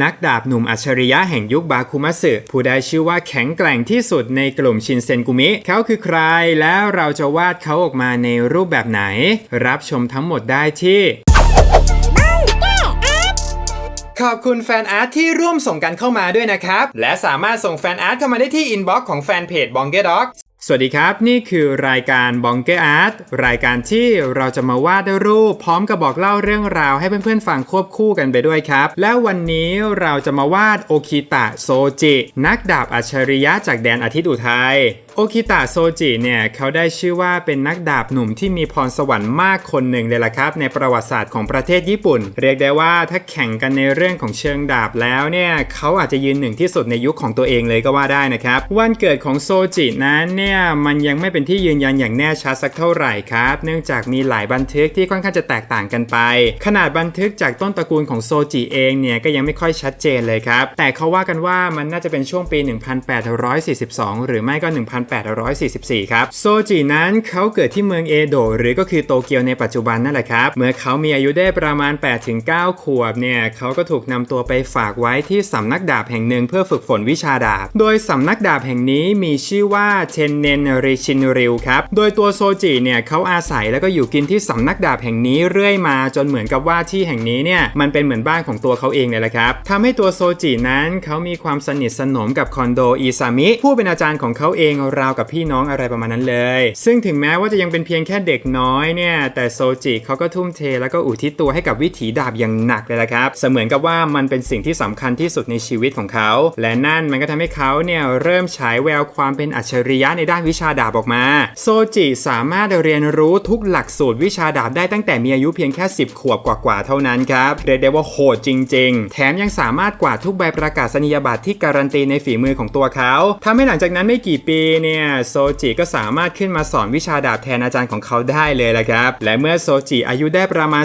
นักดาบหนุ่มอัจฉริยะแห่งยุคบาคุมัสึผู้ได้ชื่อว่าแข็งแกร่งที่สุดในกลุ่มชินเซนกุมิ เขาคือใครแล้วเราจะวาดเขาออกมาในรูปแบบไหน รับชมทั้งหมดได้ที่ขอบคุณแฟนอาร์ตที่ร่วมส่งกันเข้ามาด้วยนะครับ และสามารถส่งแฟนอาร์ตเข้ามาได้ที่อินบ็อกซ์ของแฟนเพจบองเกด็อก สวัสดีครับ นี่คือรายการบองเกออาร์ตรายการที่เราจะมาวาดรูป พร้อมกับบอกเล่าเรื่องราวให้เพื่อนๆฟังควบคู่กันไปด้วยครับ แล้ววันนี้เราจะมาวาดโอคิตะโซจิ นักดาบอัจฉริยะจากแดนอาทิตย์อุทัยโอคิตะโซจิเนี่ยเขาได้ชื่อว่าเป็นนักดาบหนุ่มที่มีพรสวรรค์มากคนหนึ่งเลยล่ะครับ ในประวัติศาสตร์ของประเทศญี่ปุ่น เรียกได้ว่าถ้าแข่งกันในเรื่องของเชิงดาบแล้วเนี่ยเขาอาจจะยืนหนึ่งที่สุดในยุคของตัวเองเลยก็ว่าได้นะครับ วันเกิดของโซจินั้นเนี่ยมันยังไม่เป็นที่ยืนยันอย่างแน่ชัดสักเท่าไหร่ครับ เนื่องจากมีหลายบันทึกที่ค่อนข้างจะแตกต่างกันไป ขนาดบันทึกจากต้นตระกูลของโซจิเองเนี่ยก็ยังไม่ค่อยชัดเจนเลยครับแต่เขาว่ากันว่ามันน่าจะเป็นช่วงปี 1842 หรือไม่ก็1844 ครับ โซจินั้นเขาเกิดที่เมืองเอโดะหรือก็คือโตเกียวในปัจจุบันนั่นแหละครับ เมื่อเขามีอายุได้ประมาณ 8-9 ขวบเนี่ยเขาก็ถูกนำตัวไปฝากไว้ที่สำนักดาบแห่งหนึ่งเพื่อฝึกฝนวิชาดาบ โดยสำนักดาบแห่งนี้มีชื่อว่าเชนเนนริชินริวครับ โดยตัวโซจิเนี่ยเขาอาศัยแล้วก็อยู่กินที่สำนักดาบแห่งนี้เรื่อยมาจนเหมือนกับว่าที่แห่งนี้เนี่ยมันเป็นเหมือนบ้านของตัวเขาเองเลยแหละครับทำให้ตัวโซจินั้นเขามีความสนิทสนมกับคอนโดอิซามิ ผู้เป็นอาจารย์ของเขาเองราวกับพี่น้องอะไรประมาณนั้นเลย ซึ่งถึงแม้ว่าจะยังเป็นเพียงแค่เด็กน้อยเนี่ย แต่โซจิเขาก็ทุ่มเทแล้วก็อุทิศตัวให้กับวิถีดาบอย่างหนักเลยละครับ เสมือนกับว่ามันเป็นสิ่งที่สำคัญที่สุดในชีวิตของเขา และนั่นมันก็ทำให้เขาเนี่ยเริ่มฉายแววความเป็นอัจฉริยะในด้านวิชาดาบออกมา โซจิสามารถเรียนรู้ทุกหลักสูตรวิชาดาบได้ตั้งแต่มีอายุเพียงแค่ 10 ขวบกว่าๆเท่านั้นครับเรียกได้ว่าโหดจริง ๆ แถมยังสามารถกวาดทุกใบประกาศนียบัตรที่การันตีในฝีมือของตัวเขาทำให้หลังจากนั้นไม่กี่ปีเนี่ยโซจิก็สามารถขึ้นมาสอนวิชาดาบแทนอาจารย์ของเขาได้เลยละครับ และเมื่อโซจิอายุได้ประมาณ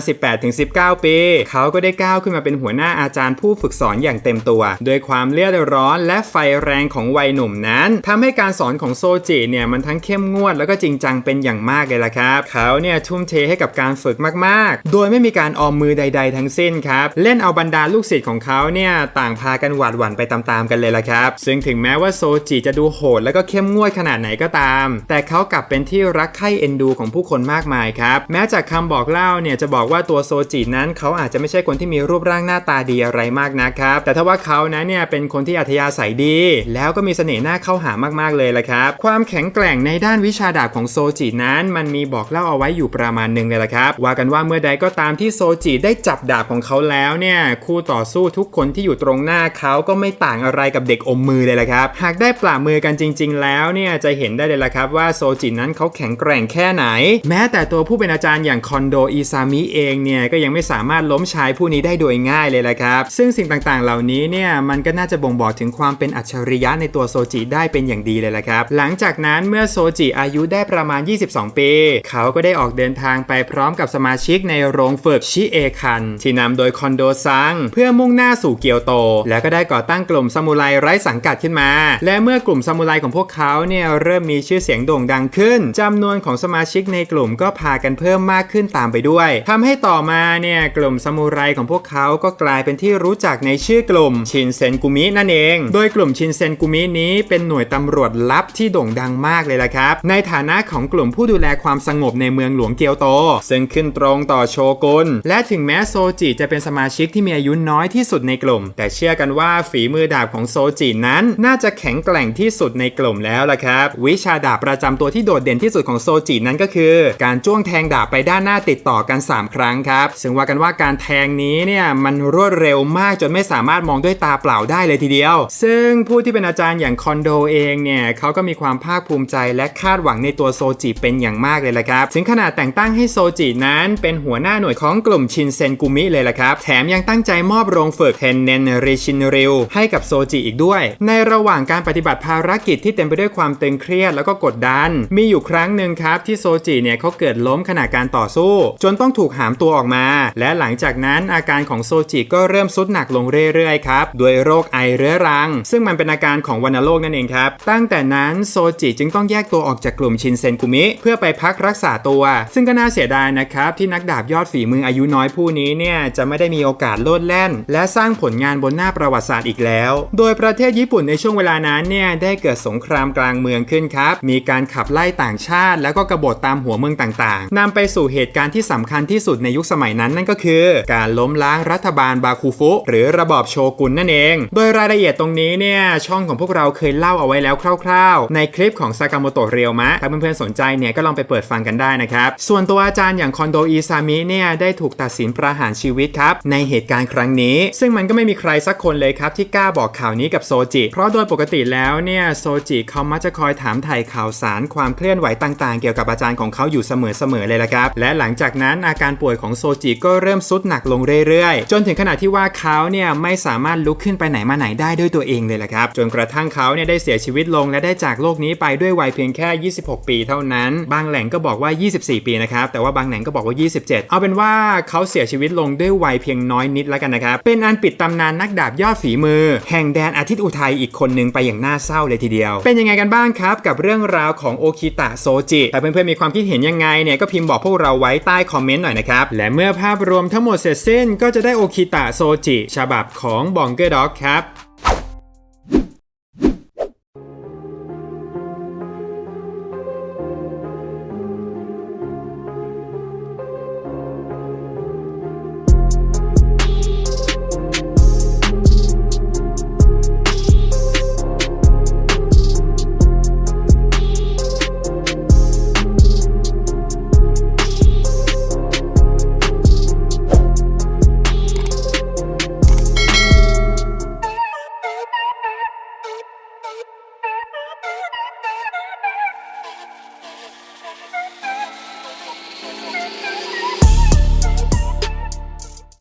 18-19 ปี เขาก็ได้ก้าวขึ้นมาเป็นหัวหน้าอาจารย์ผู้ฝึกสอนอย่างเต็มตัว โดยความเลือดร้อนและไฟแรงของวัยหนุ่มนั้นทำให้การสอนของโซจิเนี่ยมันทั้งเข้มงวดแล้วก็จริงจังเป็นอย่างมากเลยละครับ เขาเนี่ยทุ่มเทให้กับการฝึกมาก ๆ โดยไม่มีการออมมือใด ๆ ทั้งสิ้นครับ เล่นเอาบรรดาลูกศิษย์ของเขาเนี่ยต่างพากันหวาดหวั่นไปตามๆกันเลยละครับ ซึ่งถึงแม้ว่าโซจิจะดูโหดแล้วก็เข้มงวดขนาดไหนก็ตาม แต่เขากลับเป็นที่รักใคร่เอ็นดูของผู้คนมากมายครับ แม้จากคำบอกเล่าเนี่ยจะบอกว่าตัวโซจินั้นเขาอาจจะไม่ใช่คนที่มีรูปร่างหน้าตาดีอะไรมากนะครับ แต่ถ้าว่าเขานั้นเนี่ยเป็นคนที่อัธยาศัยดี แล้วก็มีเสน่ห์หน้าเข้าหามากๆเลยละครับ ความแข็งแกร่งในด้านวิชาดาบของโซจินั้น มันมีบอกเล่าเอาไว้อยู่ประมาณหนึ่งเลยละครับ ว่ากันว่าเมื่อใดก็ตามที่โซจิได้จับดาบของเขาแล้วเนี่ยคู่ต่อสู้ทุกคนที่อยู่ตรงหน้าเขาก็ไม่ต่างอะไรกับเด็กอมมือเลยละครับ หากได้ปล่ามือกันจริง ๆ แล้วเนี่ยจะเห็นได้เลยละครับว่าโซจินั้นเขาแข็งแกร่งแค่ไหน แม้แต่ตัวผู้เป็นอาจารย์อย่างคอนโดอิซามิเองเนี่ยก็ยังไม่สามารถล้มชายผู้นี้ได้โดยง่ายเลยละครับ ซึ่งสิ่งต่างๆ เหล่านี้เนี่ยมันก็น่าจะบ่งบอกถึงความเป็นอัจฉริยะในตัวโซจิได้เป็นอย่างดีเลยละครับ หลังจากนั้นเมื่อโซจิอายุได้ประมาณ 22 ปี เขาก็ได้ออกเดินทางไปพร้อมกับสมาชิกในโรงฝึกชิเอคัน ที่นำโดยคอนโดซังเพื่อมุ่งหน้าสู่เกียวโต แล้วก็ได้ก่อตั้งกลุ่มซามูไรไร้สังกัดขึ้นมา และเมื่อกลุ่มซามูไรของพวกเขาเนี่ยเริ่มมีชื่อเสียงโด่งดังขึ้นจำนวนของสมาชิกในกลุ่มก็พากันเพิ่มมากขึ้นตามไปด้วยทำให้ต่อมาเนี่ยกลุ่มซามูไรของพวกเขาก็กลายเป็นที่รู้จักในชื่อกลุ่มชินเซนกุมินั่นเอง โดยกลุ่มชินเซนกุมินี้เป็นหน่วยตำรวจลับที่โด่งดังมากเลยล่ะครับ ในฐานะของกลุ่มผู้ดูแลความสงบในเมืองหลวงเกียวโต ซึ่งขึ้นตรงต่อโชกุนและถึงแม้โซจิจะเป็นสมาชิกที่มีอายุน้อยที่สุดในกลุ่ม แต่เชื่อกันว่าฝีมือดาบของโซจินั้น น่าจะแข็งแกร่งที่สุดในกลุ่มแล้วล่ะครับ วิชาดาบประจำตัวที่โดดเด่นที่สุดของโซจินั้นก็คือ การจ้วงแทงดาบไปด้านหน้าติดต่อกัน 3 ครั้งครับซึ่งว่ากันว่าการแทงนี้เนี่ยมันรวดเร็วมากจนไม่สามารถมองด้วยตาเปล่าได้เลยทีเดียว ซึ่งผู้ที่เป็นอาจารย์อย่างคอนโดเองเนี่ยเขาก็มีความภาคภูมิใจและคาดหวังในตัวโซจิเป็นอย่างมากเลยละครับถึงขนาดแต่งตั้งให้โซจินั้นเป็นหัวหน้าหน่วยของกลุ่มชินเซนกุมิเลยละครับ แถมยังตั้งใจมอบโรงฝึกเทนเนนริชินริวให้กับโซจิอีกด้วย ในระหว่างการปฏิบัติภารกิจที่เต็มไปด้วยความตึงเครียดแล้วก็กดดัน มีอยู่ครั้งหนึ่งครับที่โซจิเนี่ยเขาเกิดล้มขณะการต่อสู้ จนต้องถูกหามตัวออกมา และหลังจากนั้นอาการของโซจิก็เริ่มสุดหนักลงเรื่อยๆครับด้วยโรคไอเรื้อรัง ซึ่งมันเป็นอาการของวัณโรคนั่นเองครับ ตั้งแต่นั้นโซจิจึงต้องแยกตัวออกจากกลุ่มชินเซนกุมิ เพื่อไปพักรักษาตัว ซึ่งก็น่าเสียดายนะครับที่นักดาบยอดฝีมืออายุน้อยผู้นี้เนี่ยจะไม่ได้มีโอกาสโลดแล่น และสร้างผลงานบนหน้าประวัติศาสตร์อีกแล้ว โดยประเทศญี่ปุ่นในช่วงเวลานั้นเนี่ยได้เกิดสงครามกลางเมืองขึ้นครับ มีการขับไล่ต่างชาติ แล้วก็กบฏตามหัวเมืองต่างๆนำไปสู่เหตุการณ์ที่สำคัญที่สุดในยุคสมัยนั้นนั่นก็คือ การล้มล้างรัฐบาลบาคูฟุ หรือระบอบโชกุนนั่นเอง โดยรายละเอียดตรงนี้เนี่ยช่องของพวกเราเคยเล่าเอาไว้แล้วคร่าวๆ ในคลิปของซากาโมโตะเรียวมะถ้าเพื่อนๆสนใจเนี่ยก็ลองไปเปิดฟังกันได้นะครับส่วนตัวอาจารย์อย่างคอนโดอีซามิเนี่ยได้ถูกตัดสินประหารชีวิตครับในเหตุการณ์ครั้งนี้ ซึ่งมันก็ไม่มีใครสักคนเลยครับที่กล้าบอกข่าวนี้กับโซจิ เพราะโดยปกติแล้วเนี่ยโซจิเขามักจะคอยถามไถ่ข่าวสารความเคลื่อนไหวต่างๆ เกี่ยวกับอาจารย์ของเขาอยู่เสมอๆเลยละครับ และหลังจากนั้นอาการป่วยของโซจิก็เริ่มสุดหนักลงเรื่อยๆ จนถึงขนาดที่ว่าเขาเนี่ยไม่สามารถลุกขึ้นไปไหนมาไหนได้ด้วยตัวเองเลยละครับ จนกระทั่งเขาเนี่ยได้เสียชีวิตลงและได้จากโลกนี้ไปด้วยวัยเพียงแค่ 26 ปีเท่านั้น บางแหล่งก็บอกว่า 24 ปีนะครับ แต่ว่าบางแหล่งก็บอกว่า 27 เอาเป็นว่าเขาเสียชีวิตลงด้วยวัยเพียงน้อยนิดแล้วกันนะครับ เป็นอันปิดตำนานนักดาบยอดฝีมือ แห่งแดนอาทิตย์อุทัยอีกคนหนึ่งไปอย่างน่าเศร้าเลยทีเดียว เป็นยังไงกันบ้างครับกับเรื่องราวของโอคิตะโซจิแต่เพื่อนๆมีความคิดเห็นยังไงเนี่ยก็พิมพ์บอกพวกเราไว้ใต้คอมเมนต์หน่อยนะครับ และเมื่อภาพรวมทั้งหมดเสร็จสิ้น ก็จะได้โอคิตะโซจิฉบับของบองเกอร์ด็อกครับ